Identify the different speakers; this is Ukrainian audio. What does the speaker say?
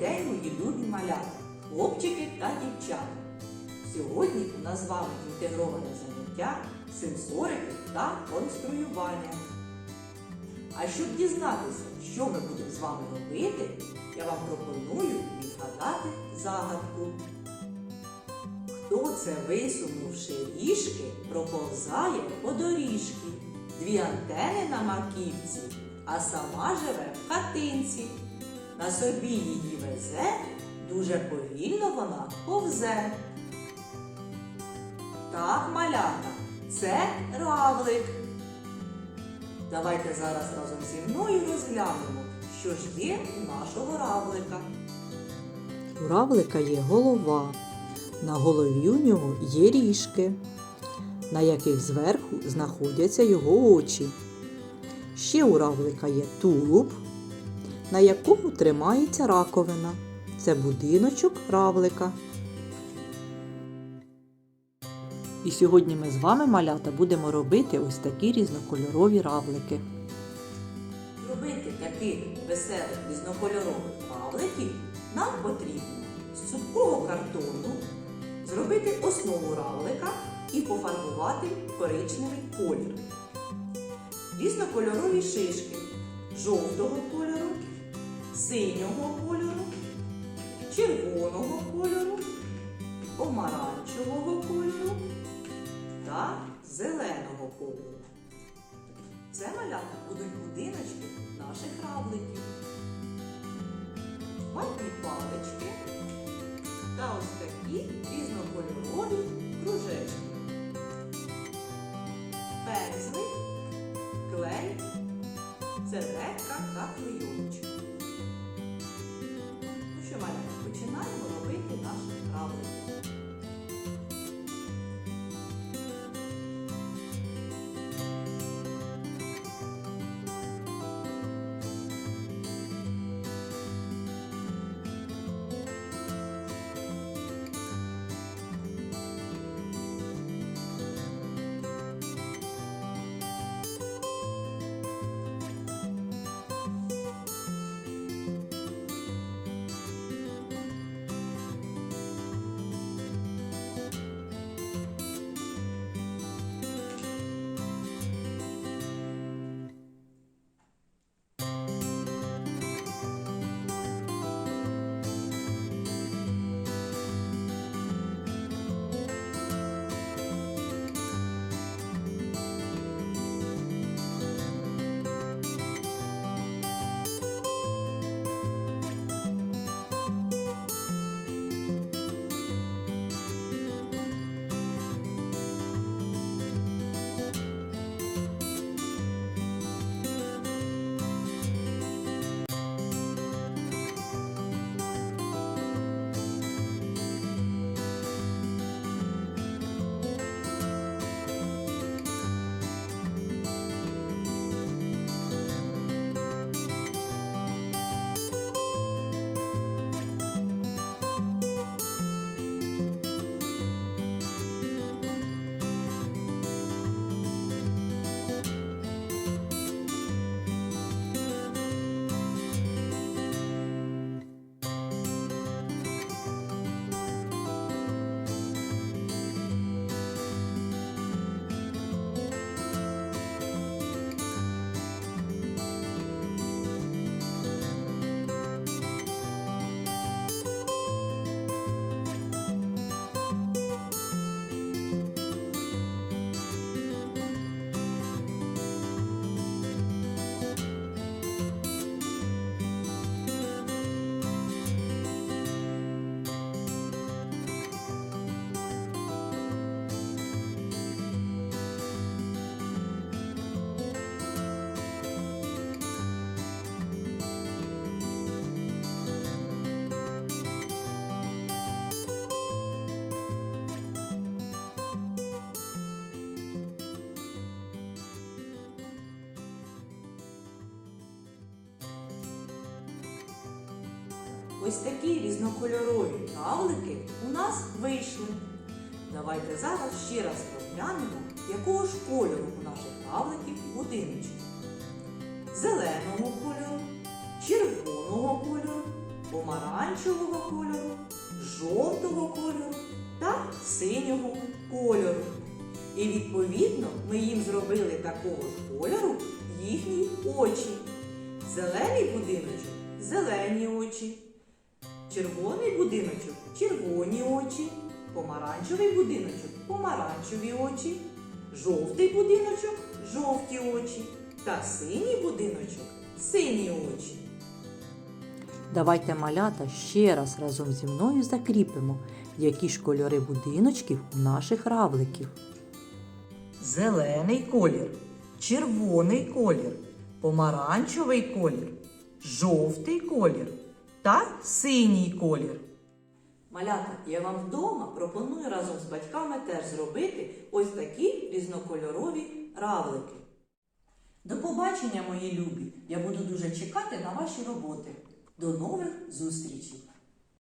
Speaker 1: день, мої любі малята, хлопчики та дівчата. Сьогодні у нас з вами інтегроване заняття сенсорики та конструювання. А щоб дізнатися, що ми будемо з вами робити, я вам пропоную відгадати загадку. Хто це, висунувши ріжки, проповзає по доріжки, дві антени на маківці, а сама живе в хатинці. На собі її везе, дуже повільно вона повзе. Так, малята, це равлик. Давайте зараз разом зі мною розглянемо, що ж є у нашого равлика.
Speaker 2: У равлика є голова. На голові у нього є ріжки, на яких зверху знаходяться його очі. Ще у равлика є тулуб, на якому тримається раковина. Це будиночок равлика. І сьогодні ми з вами, малята, будемо робити ось такі різнокольорові равлики.
Speaker 1: Зробити таких веселих різнокольорових равликів нам потрібно з цупкого картону зробити основу равлика і пофарбувати коричневий колір. Різнокольорові шишки жовтого кольору, синього кольору, червоного кольору, помаранчевого кольору та зеленого кольору. Це малята будуть будиночки наших равликів. Ватні палички та ось такі різнокольорові кружечки. Пензлик, клей, серветка та клейоночка. Починаємо робити нашу равликів. Ось такі різнокольорові равлики у нас вийшли. Давайте зараз ще раз розглянемо, якого ж кольору у наших равликів будиночки. Зеленого кольору, червоного кольору, помаранчевого кольору, жовтого кольору та синього кольору. І відповідно ми їм зробили такого ж кольору їхні очі. Зелений будиночок зелені очі. Червоний будиночок червоні очі. Помаранчевий будиночок помаранчеві очі. Жовтий будиночок жовті очі. Та синій будиночок сині очі.
Speaker 2: Давайте малята ще раз разом зі мною закріпимо, які ж кольори будиночків у наших равликів.
Speaker 1: Зелений колір, червоний колір, помаранчевий колір, жовтий колір та синій колір. Малята, я вам вдома пропоную разом з батьками теж зробити ось такі різнокольорові равлики. До побачення, мої любі! Я буду дуже чекати на ваші роботи. До нових зустрічей!